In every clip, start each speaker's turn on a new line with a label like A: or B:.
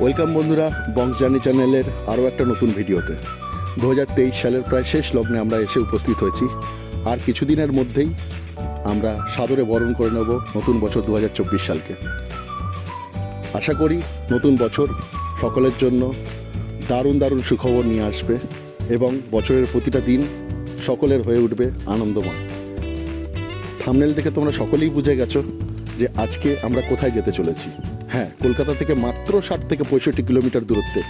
A: Welcome বন্ধুরা, বংশ journey চ্যানেলের আরও একটা নতুন ভিডিওতে। দু হাজার তেইশ সালের প্রায় শেষ লগ্নে আমরা এসে উপস্থিত হয়েছি। আর কিছুদিনের মধ্যেই আমরা সাদরে বরণ করে নেব নতুন বছর দু হাজার চব্বিশ সালকে। আশা করি নতুন বছর সকলের জন্য দারুণ দারুণ সুখবর নিয়ে আসবে এবং বছরের প্রতিটা দিন সকলের হয়ে উঠবে আনন্দময়। থামনেল দেখে তোমরা সকলেই বুঝে গেছো যে আজকে আমরা কোথায় যেতে চলেছি। হ্যাঁ কলকাতা থেকে মাত্র ষাট থেকে পঁয়ষট্টি কিলোমিটার দূরত্বে।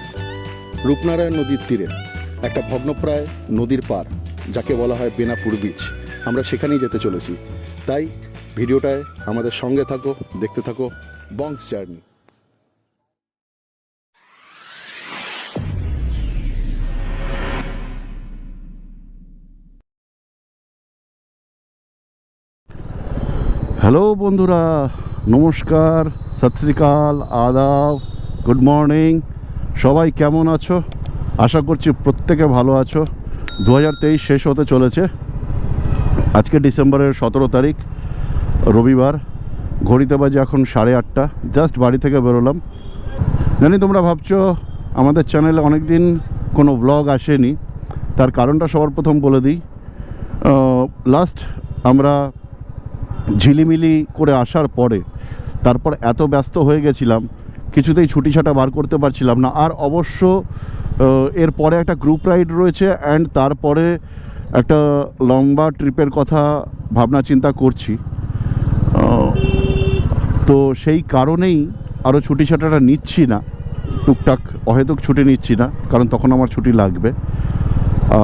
A: রূপনারায়ণ নদীর তীরে, একটা ভগ্নপ্রায় নদীর পার, যাকে বলা হয় বেনাপুর বিচ আমরা সেখানেই যেতে চলেছি। তাই ভিডিওটায় আমাদের সঙ্গে থাকো, দেখতে থাকো বংস জার্নি। হ্যালো বন্ধুরা, নমস্কার। সত শ্রীকাল আদাব, গুড মর্নিং। সবাই কেমন আছো? আশা করছি প্রত্যেকে ভালো আছো। দু হাজার তেইশ শেষ হতে চলেছে। আজকে ডিসেম্বরের সতেরো তারিখ, রবিবার। ঘড়িতে বাজে এখন সাড়ে আটটা। জাস্ট বাড়ি থেকে বেরোলাম। জানি তোমরা ভাবছ, আমাদের চ্যানেলে অনেক দিন কোনো ব্লগ আসেনি। তার কারণটা সবার প্রথম বলে দিই। লাস্ট আমরা ঝিলিমিলি করে আসার পরে তারপর এত ব্যস্ত হয়ে গেছিলাম, কিছুতেই ছুটি ছাটা বার করতে পারছিলাম না। আর অবশ্য এরপরে একটা গ্রুপ রাইড রয়েছে অ্যান্ড তারপরে একটা লম্বা ট্রিপের কথা ভাবনা চিন্তা করছি। তো সেই কারণেই আরও ছুটি ছাটাটা নিচ্ছি না। টুকটাক অহেতুক ছুটি নিচ্ছি না, কারণ তখন আমার ছুটি লাগবে।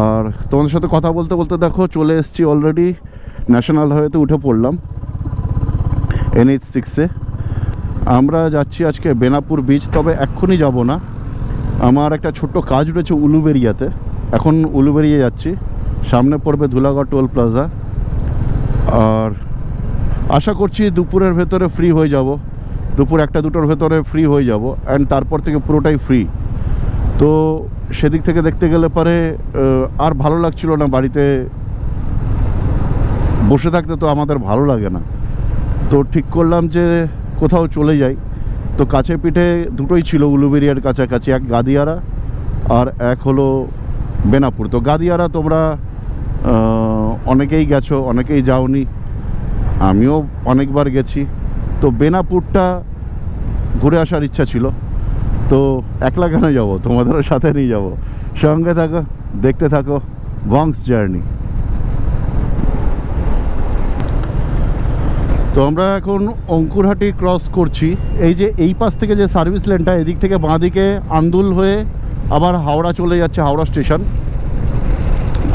A: আর তোমাদের সাথে কথা বলতে বলতে দেখো, চলে এসেছি অলরেডি ন্যাশনাল হাইওয়েতে উঠে পড়লাম এনএইচ সিক্সে আমরা যাচ্ছি আজকে বেনাপুর বিচ তবে এক্ষুনি যাব না। আমার একটা ছোট্ট কাজ রয়েছে উলুবেরিয়াতে এখন উলুবেরিয়া যাচ্ছি। সামনে পড়বে ধুলাগড় টোল প্লাজা। আর আশা করছি দুপুরের ভেতরে ফ্রি হয়ে যাব। দুপুর একটা দুটোর ভেতরে ফ্রি হয়ে যাব। অ্যান্ড তারপর থেকে পুরোটাই ফ্রি তো সেদিক থেকে দেখতে গেলে পরে আর ভালো লাগছিল না বাড়িতে। বসে থাকতে তো আমাদের ভালো লাগে না। তো ঠিক করলাম যে কোথাও চলে যাই তো কাছে পিঠে দুটোই ছিল উলুবেরিয়ার কাছাকাছি, এক গাদিয়ারা আর এক হলো বেনাপুর। তো গাদিয়ারা তোমরা অনেকেই গেছো, অনেকেই যাওনি, আমিও অনেকবার গেছি। তো বেনাপুরটা ঘুরে আসার ইচ্ছা ছিল। তো একলা কেন যাব? তোমাদেরও সাথে নিয়ে যাব। সঙ্গে থাকো, দেখতে থাকো বংস জার্নি। তো আমরা এখন অঙ্কুরহাটি ক্রস করছি। এই যে এই পাশ থেকে যে সার্ভিস লেনটা এদিক থেকে বাঁ দিকে আন্দুল হয়ে আবার হাওড়া চলে যাচ্ছে হাওড়া স্টেশন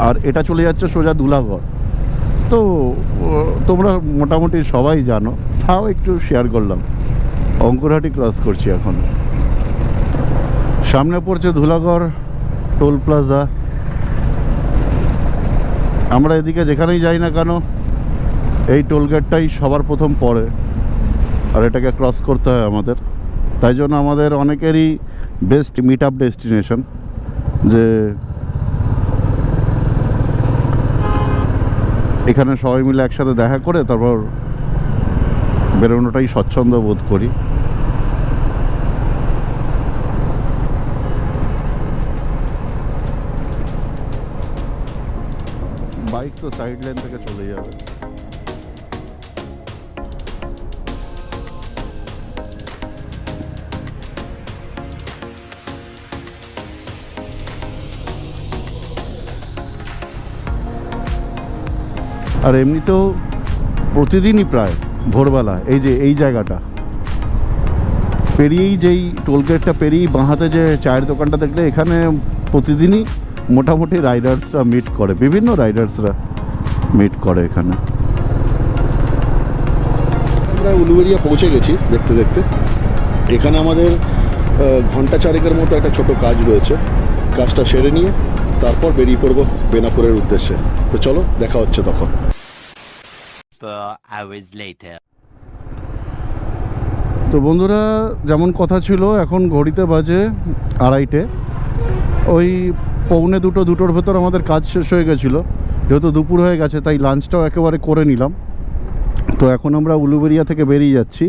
A: আর এটা চলে যাচ্ছে সোজা দুলাগড় তো তোমরা মোটামুটি সবাই জানো, তাও একটু শেয়ার করলাম। অঙ্কুরহাটি ক্রস করছি এখন। সামনে পড়ছে ধুলাগড় টোল প্লাজা আমরা এদিকে যেখানেই যাই না কেন এই টোল গেটটাই সবার প্রথম পড়ে আর এটাকে ক্রস করতে হয় আমাদের। তাই জন্য আমাদের অনেকেরই বেস্ট মিট আপ ডেস্টিনেশন যে এখানে সবাই মিলে একসাথে দেখা করে তারপর বেরোনোটাই স্বচ্ছন্দ বোধ করি। বাইক তো সাইড লেন থেকে চলে যাবে। আর এমনিতেও প্রতিদিনই প্রায় ভোরবেলা, এই যে এই জায়গাটা। পেরিয়েই যেই টোলগেটটা পেরিয়েই বাঁহাতে যে চায়ের দোকানটা দেখলে, এখানে প্রতিদিনই মোটামুটি রাইডার্সরা মিট করে, বিভিন্ন রাইডার্সরা মিট করে এখানে। আমরা উলুবেরিয়া পৌঁছে গেছি দেখতে দেখতে। এখানে আমাদের ঘণ্টা চারেকের মতো একটা ছোট কাজ রয়েছে। কাজটা সেরে নিয়ে তারপর বেরিয়ে পড়ব বেনাপুরের উদ্দেশ্যে। তো চলো, দেখা হচ্ছে তখন।
B: Hours later.
A: তো বন্ধুরা, যেমন কথা ছিল, এখন ঘড়িতে বাজে আড়াইটে। ওই পৌনে দুটো, দুটোর ভেতর আমাদের কাজ শেষ হয়ে গেছিল। যেহেতু দুপুর হয়ে গেছে, তাই লাঞ্চটাও একেবারে করে নিলাম। তো এখন আমরা উলুবেরিয়া থেকে বেরিয়ে যাচ্ছি।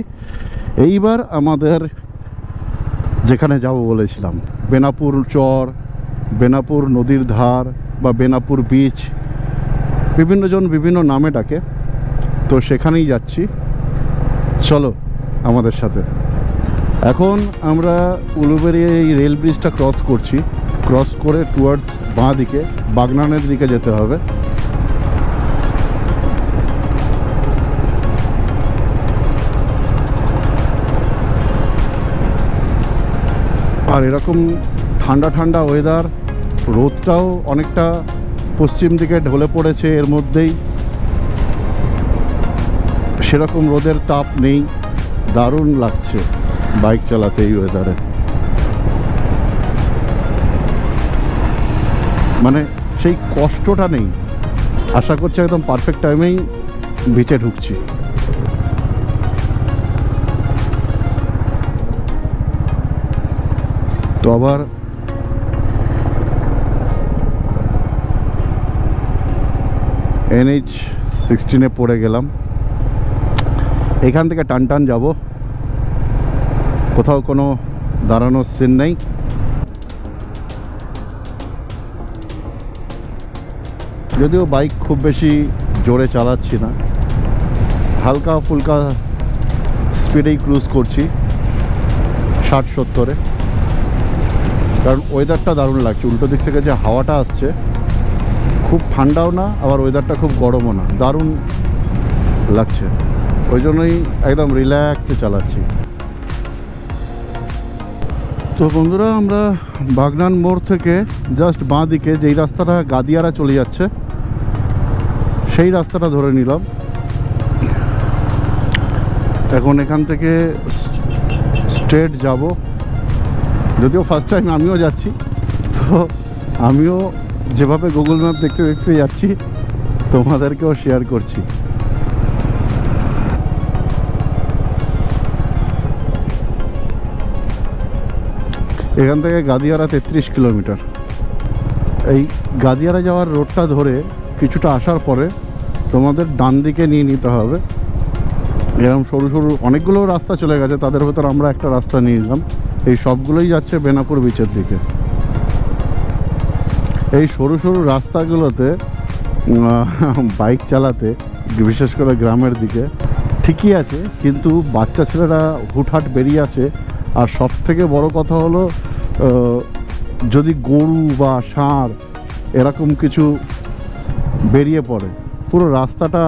A: এইবার আমাদের যেখানে যাব বলেছিলাম, বেনাপুর চর, বেনাপুর নদীর ধার বা বেনাপুর বিচ বিভিন্নজন বিভিন্ন নামে ডাকে। তো সেখানেই যাচ্ছি। চলো আমাদের সাথে। এখন আমরা উলুবেরি এই রেল ব্রিজটা ক্রস করছি। ক্রস করে টুয়ার্ডস বাঁ দিকে, বাগনানের দিকে যেতে হবে। আর এরকম ঠান্ডা ঠান্ডা ওয়েদার রোদটাও অনেকটা পশ্চিম দিকে ঢলে পড়েছে এর মধ্যেই। সেরকম রোদের তাপ নেই। দারুণ লাগছে বাইক চালাতে এই ওয়েদারে মানে সেই কষ্টটা নেই। আশা করছি একদম পারফেক্ট টাইমেই বিচে ঢুকছি। তো আবার এনএইচ সিক্সটিনে পড়ে গেলাম। এখান থেকে টান টান যাব। কোথাও কোনো দাঁড়ানোর সিন নেই। যদিও বাইক খুব বেশি জোরে চালাচ্ছি না। হালকা ফুলকা স্পিডেই ক্রুজ করছি, ষাট সত্তরে। কারণ ওয়েদারটা দারুণ লাগছে। উল্টো দিক থেকে যে হাওয়াটা আসছে, খুব ঠান্ডাও না, আবার ওয়েদারটা খুব গরমও না। দারুণ লাগছে। ওই জন্যই একদম রিল্যাক্সে চালাচ্ছি। তো বন্ধুরা, আমরা বাগনান মোড় থেকে জাস্ট বাঁ দিকে যেই রাস্তাটা গাদিয়ারা চলে যাচ্ছে, সেই রাস্তাটা ধরে নিলাম। এখন এখান থেকে স্ট্রেট যাব। যদিও ফার্স্ট টাইম আমিও যাচ্ছি। তো আমিও যেভাবে গুগল ম্যাপ দেখতে দেখতে যাচ্ছি, তোমাদেরকেও শেয়ার করছি। এখান থেকে গাদিয়ারা তেত্রিশ কিলোমিটার। এই গাদিয়ারা যাওয়ার রোডটা ধরে কিছুটা আসার পরে তোমাদের ডান দিকে নিয়ে নিতে হবে। এরকম সরু সরু অনেকগুলো রাস্তা চলে গেছে, তাদের ভেতর আমরা একটা রাস্তা নিয়ে নিলাম। এই সবগুলোই যাচ্ছে বেনাপুর বিচের দিকে। এই সরু সরু রাস্তাগুলোতে বাইক চালাতে, বিশেষ করে গ্রামের দিকে ঠিকই আছে, কিন্তু বাচ্চা ছেলেরা হুটহাট বেরিয়ে আসে। আর সব থেকে বড় কথা হলো যদি গরু বা ষাঁড় এরকম কিছু বেরিয়ে পড়ে, পুরো রাস্তাটা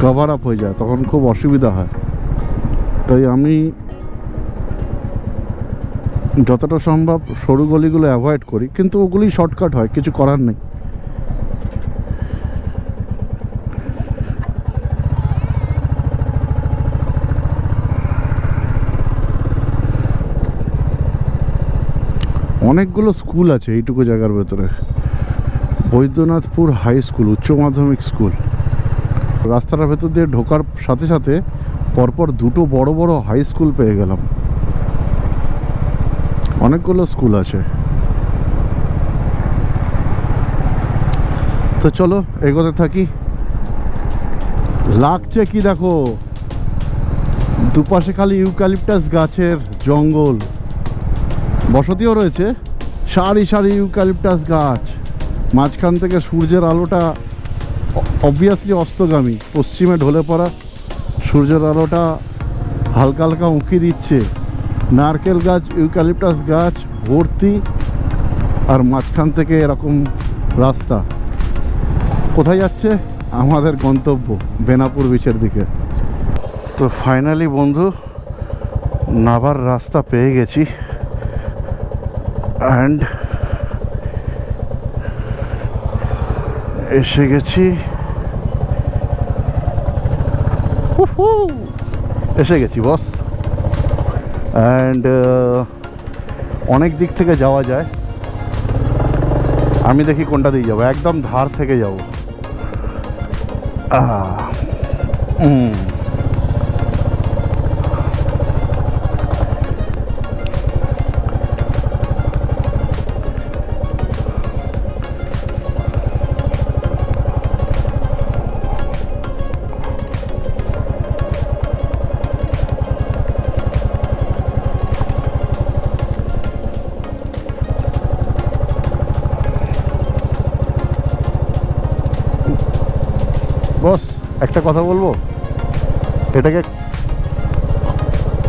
A: কভার আপ হয়ে যায়, তখন খুব অসুবিধা হয়। তাই আমি যতটা সম্ভব সরু গলিগুলো অ্যাভয়েড করি, কিন্তু ওগুলোই শর্টকাট হয়, কিছু করার নেই। অনেকগুলো স্কুল আছে এইটুকু জায়গার ভেতরে। বৈদ্যনাথপুর হাই স্কুল, উচ্চ মাধ্যমিক স্কুল। রাস্তাটার ভেতর দিয়ে ঢোকার সাথে সাথে পরপর দুটো বড় বড় হাই স্কুল পেয়ে গেলাম। অনেকগুলো স্কুল আছে। তো চলো, এগোতে থাকি। লাগছে কি দেখো? দুপাশে খালি ইউক্যালিপটাস গাছের জঙ্গল। বসতিও রয়েছে। সারি সারি ইউক্যালিপটাস গাছ। মাঝখান থেকে সূর্যের আলোটা অবভিয়াসলি অস্তগামী। পশ্চিমে ঢলে পড়া সূর্যের আলোটা হালকা হালকা উঁকি দিচ্ছে। নারকেল গাছ, ইউক্যালিপটাস গাছ, ভর্তি আর মাঝখান থেকে এরকম রাস্তা। কোথায় যাচ্ছে? আমাদের গন্তব্য, বেনাপুর বিচের দিকে। তো ফাইনালি বন্ধু নাবার রাস্তা পেয়ে গেছি। অ্যান্ড এসে গেছি! এসে গেছি বস অ্যান্ড অনেক দিক থেকে যাওয়া যায়। আমি দেখি কোনটা দিয়ে যাব। একদম ধার থেকে যাব। একটা কথা বলব? এটাকে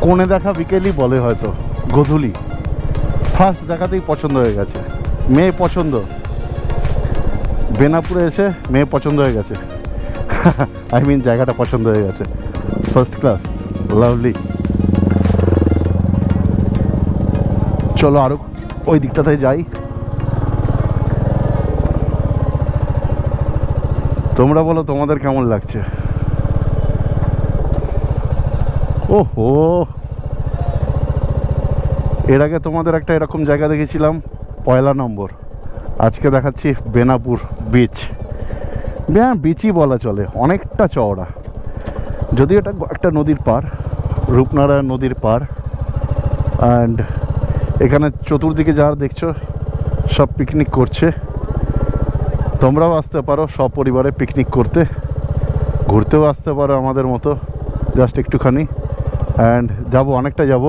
A: কোণে দেখা বিকেলই বলে হয়তো, গধূলি। ফার্স্ট দেখাতেই পছন্দ হয়ে গেছে। মেয়ে পছন্দ। বেনাপুরে এসে মেয়ে পছন্দ হয়ে গেছে। আই মিন জায়গাটা পছন্দ হয়ে গেছে। ফার্স্ট ক্লাস লাভলি চলো আরও ওই দিকটাতে যাই। তোমরা বলো তোমাদের কেমন লাগছে? ওহো! এর আগে তোমাদের একটা এরকম জায়গা দেখেছিলাম, পয়লা নম্বর। আজকে দেখাচ্ছি বেনাপুর বিচ হ্যাঁ বিচই বলা চলে, অনেকটা চওড়া। যদিও এটা একটা নদীর পার, রূপনারায়ণ নদীর পার। অ্যান্ড এখানে চতুর্দিকে যারা দেখছ, সব পিকনিক করছে। তোমরাও আসতে পারো, সব পরিবারে পিকনিক করতে। ঘুরতেও আসতে পারো আমাদের মতো জাস্ট একটুখানি। অ্যান্ড যাব, অনেকটা যাব।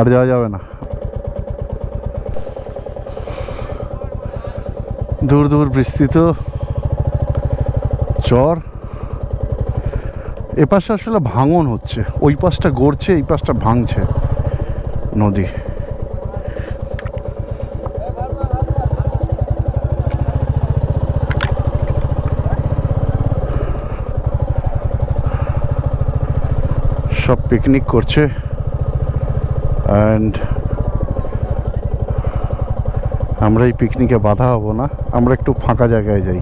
A: আর যাওয়া যাবে না। দূর দূর বিস্তৃত চর। এ পাশে আসলে ভাঙন হচ্ছে। ওই পাশটা গড়ছে, এই পাশটা ভাঙছে নদী। সব পিকনিক করছে। অ্যান্ড আমরা এই পিকনিকে বাধা হব না। আমরা একটু ফাঁকা জায়গায় যাই।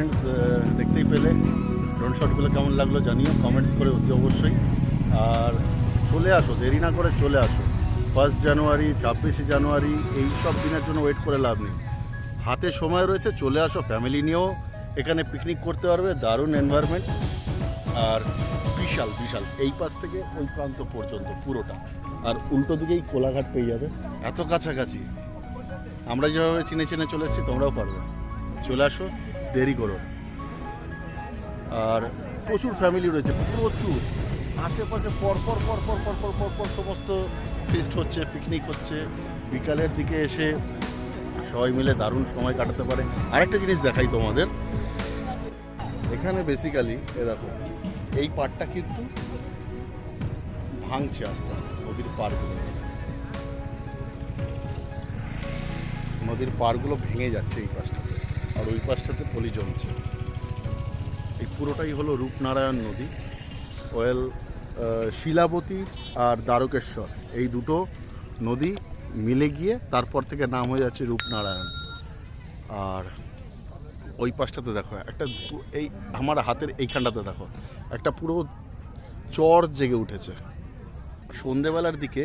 A: ফ্রেন্ডস দেখতেই পেলে। ড্রোন শটগুলো কেমন লাগল জানিও কমেন্টস করে অতি অবশ্যই। আর চলে আসো, দেরি না করে চলে আসো। ফার্স্ট জানুয়ারি ছাব্বিশে জানুয়ারি এই সব দিনের জন্য ওয়েট করে লাভ নেই। হাতে সময় রয়েছে, চলে আসো ফ্যামিলি নিয়েও এখানে পিকনিক করতে পারবে, দারুণ এনভায়রনমেন্ট আর বিশাল বিশাল, এই পাশ থেকে ওই প্রান্ত পর্যন্ত পুরোটা। আর উল্টো দিকেই কোলাঘাট পেয়ে যাবে। এত কাছাকাছি। আমরা যেভাবে চিনে চিনে চলে এসেছি, তোমরাও পারবে। চলে আসো দেরি করো। আর প্রচুর ফ্যামিলি রয়েছে, প্রচুর। আশেপাশে পরপর পরপর পরপর পরপর সমস্ত ফিস্ট হচ্ছে পিকনিক হচ্ছে। বিকালের দিকে এসে সবাই মিলে দারুণ সময় কাটাতে পারে। আরেকটা জিনিস দেখাই তোমাদের। এখানে বেসিক্যালি এ দেখো, এই পাটটা কিন্তু ভাঙছে আস্তে আস্তে, নদীর পারগুলো নদীর পারগুলো ভেঙে যাচ্ছে এই পাশটা আর ওই পাশটাতে পলি জমছে। এই পুরোটাই হলো রূপনারায়ণ নদী। ওয়েল শিলাবতী আর দ্বারকেশ্বর, এই দুটো নদী মিলে গিয়ে তারপর থেকে নাম হয়ে যাচ্ছে রূপনারায়ণ। আর ওই পাশটাতে দেখো, একটা এই আমার হাতের এইখানটাতে দেখো, একটা পুরো চর জেগে উঠেছে। সন্ধেবেলার দিকে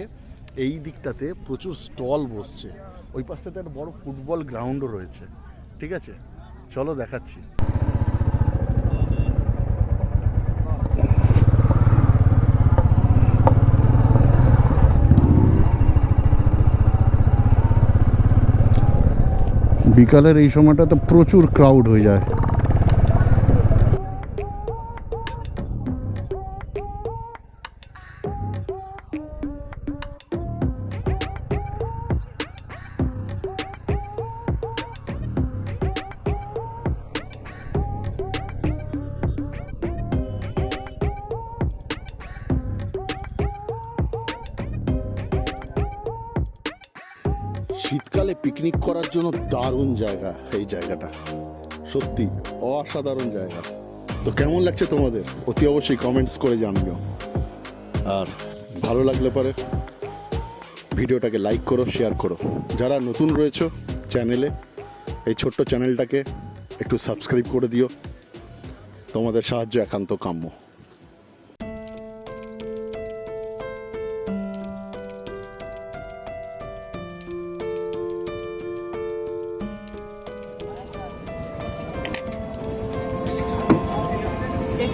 A: এই দিকটাতে প্রচুর স্টল বসছে। ওই পাশটাতে একটা বড় ফুটবল গ্রাউন্ডও রয়েছে। ঠিক আছে? চলো দেখাচ্ছি। বিকালের এই সময়টা তো প্রচুর ক্রাউড হয়ে যায়। শীতকালে পিকনিক করার জন্য দারুণ জায়গা এই জায়গাটা। সত্যি অসাধারণ জায়গা। তো কেমন লাগছে তোমাদের? অতি অবশ্যই কমেন্টস করে জানিও। আর ভালো লাগলে পরে ভিডিওটাকে লাইক করো শেয়ার করো। যারা নতুন রয়েছো চ্যানেলে এই ছোট্ট চ্যানেলটাকে একটু সাবস্ক্রাইব করে দিও। তোমাদের সাহায্য একান্ত কাম্য।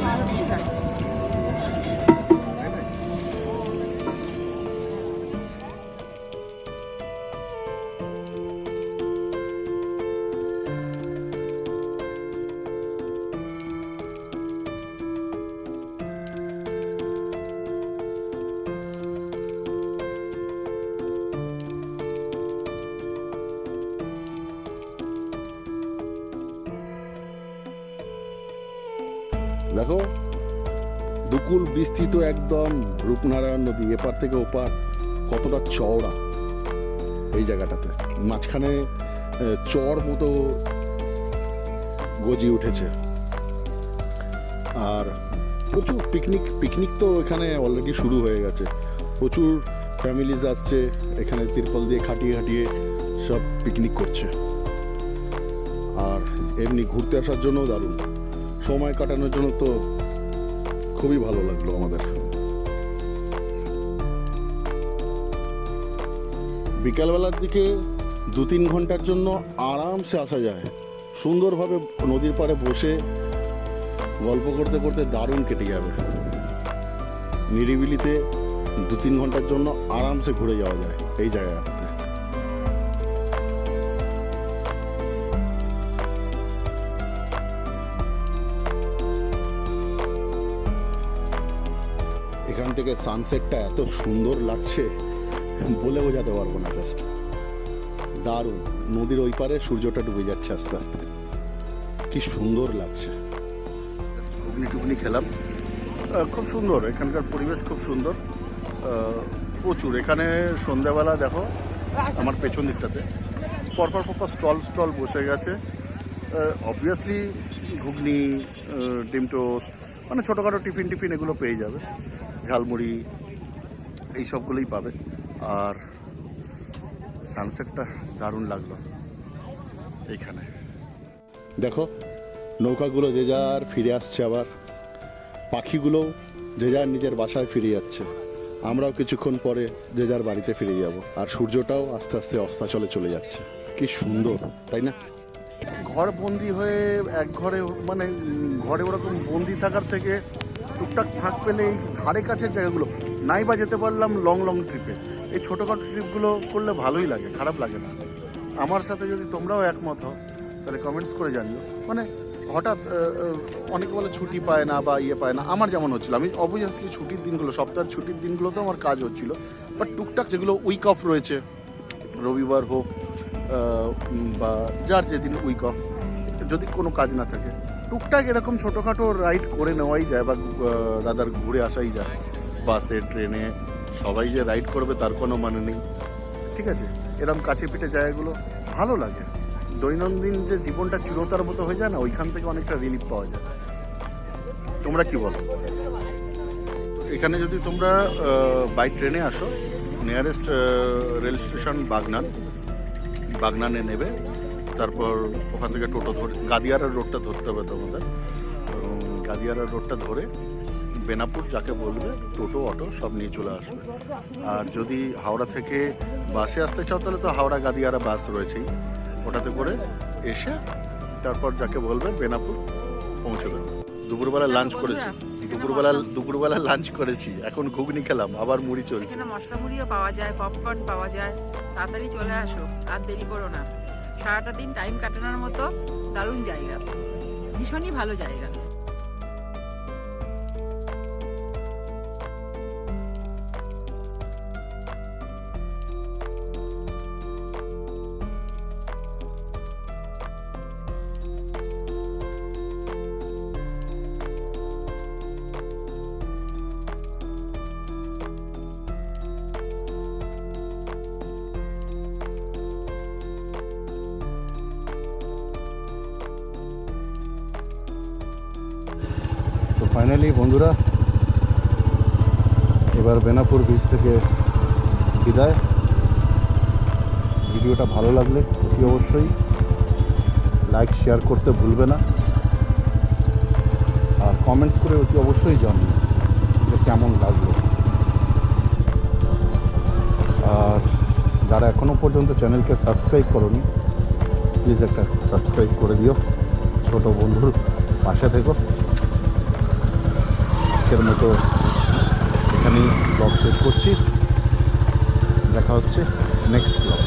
A: いいじゃん。বিস্তৃত একদম রূপনারায়ণ নদী, এপার থেকে ওপার, কতটা চওড়া এই জায়গাটাতে। মাঝখানে চর মতো গজিয়ে উঠেছে। আর প্রচুর পিকনিক পিকনিক তো এখানে অলরেডি শুরু হয়ে গেছে। প্রচুর ফ্যামিলিজ আসছে, এখানে তিরপল দিয়ে খাটিয়ে খাটিয়ে সব পিকনিক করছে। আর এমনি ঘুরতে আসার জন্য দারুণ। সময় কাটানোর জন্য তো খুবই ভালো লাগল আমাদের। বিকালবেলার দিকে দু তিন ঘণ্টার জন্য আরামসে আসা যায়। সুন্দরভাবে নদীর পাড়ে বসে গল্প করতে করতে দারুণ কেটে যাবে। নিরিবিলিতে দু তিন ঘণ্টার জন্য আরামসে ঘুরে যাওয়া যায় এই জায়গাটাতে থেকে সানসেটটা এত সুন্দর লাগছে, বলে বোঝাতে পারব না জাস্ট দারুণ, নদীর ওই পারে সূর্যটা ডুবে যাচ্ছে আস্তে আস্তে। কি সুন্দর লাগছে। ঘুগনি খেলাম। খুব সুন্দর, এখানকার পরিবেশ খুব সুন্দর। প্রচুর। এখানে সন্ধ্যাবেলা দেখো, আমার পেছন দিকটাতে। পরপর পরপর স্টল স্টল বসে গেছে। অবভিয়াসলি ঘুগনি ডিম টোস্ট মানে ছোটোখাটো টিফিন টিফিন এগুলো পেয়ে যাবে। ঝালমুড়ি এই সবগুলোই পাবে। আর সানসেটটা দারুণ লাগল এইখানে দেখো নৌকাগুলো যে যার ফিরে আসছে আবার। পাখিগুলো যে যার নিজের বাসায় ফিরে যাচ্ছে। আমরাও কিছুক্ষণ পরে যে যার বাড়িতে ফিরে যাব। আর সূর্যটাও আস্তে আস্তে অস্তাচলে চলে যাচ্ছে। কি সুন্দর তাই না? ঘর বন্দি হয়ে এক ঘরে মানে ঘরে ওরকম বন্দি থাকার থেকে টুকটাক ফাঁক পেলে এই ধারে কাছের জায়গাগুলো নাই বা যেতে পারলাম লং লং ট্রিপে। এই ছোটোখাটো ট্রিপগুলো করলে ভালোই লাগে, খারাপ লাগে না। আমার সাথে যদি তোমরাও একমত হও, তাহলে কমেন্টস করে জানিও। মানে হঠাৎ অনেকে বলে ছুটি পায় না বা ইয়ে পায় না, আমার যেমন হচ্ছিল। আমি অবভিয়াসলি ছুটির দিনগুলো, সপ্তাহের ছুটির দিনগুলোতে আমার কাজ হচ্ছিল। বাট টুকটাক যেগুলো উইক অফ রয়েছে, রবিবার হোক বা যার যেদিন উইক অফ যদি কোনো কাজ না থাকে টুকটাক এরকম ছোটোখাটো রাইড করে নেওয়াই যায় বা রাদার ঘুরে আসাই যায়। বাসে, ট্রেনে, সবাই যে রাইড করবে তার কোনো মানে নেই। ঠিক আছে? এরকম কাছে পিঠে জায়গাগুলো ভালো লাগে। দৈনন্দিন যে জীবনটা চিরতার মতো হয়ে যায় না, ওইখান থেকে অনেকটা রিলিফ পাওয়া যায়। তোমরা কি বলো? এখানে যদি তোমরা বাই ট্রেনে আসো নিয়ারেস্ট রেল স্টেশন বাগনান। বাগনানে নেবে। তারপর ওখান থেকে টোটো ধরে গাদিয়ারা রোডটা ধরতে হবে তোমাদের গাদিয়ারা রোডটা ধরে বেনাপুর যাকে বলবে টোটো অটো সব নিয়ে চলে আসবে। আর যদি হাওড়া থেকে বাসে আসতে চাও তাহলে তো হাওড়া গাদিয়ারা বাস রয়েছেই। ওটাতে করে এসে তারপর যাকে বলবে বেনাপুর পৌঁছে দেবে। দুপুরবেলা লাঞ্চ করেছি। দুপুরবেলা দুপুরবেলা লাঞ্চ করেছি। এখন ঘুগনি খেলাম আবার মুড়ি চলছে।
C: মশলা মুড়িও পাওয়া যায় পপকর্ন পাওয়া যায়। তাড়াতাড়ি চলে আসো আর দেরি করো না। সারাটা দিন টাইম কাটানোর মতো দারুণ জায়গা। ভীষণই ভালো জায়গা।
A: বেনাপুর বিচ থেকে বিদায়। ভিডিওটা ভালো লাগলে অতি অবশ্যই লাইক শেয়ার করতে ভুলবে না। আর কমেন্টস করে অতি অবশ্যই জানবে যে কেমন লাগল। আর যারা এখনও পর্যন্ত চ্যানেলকে সাবস্ক্রাইব করনি প্লিজ একটা সাবস্ক্রাইব করে দিও। ছোট বন্ধুর পাশে থেকো। মতো এখানেই ব্লগ শেষ করছি। দেখা হচ্ছে নেক্সট ব্লগ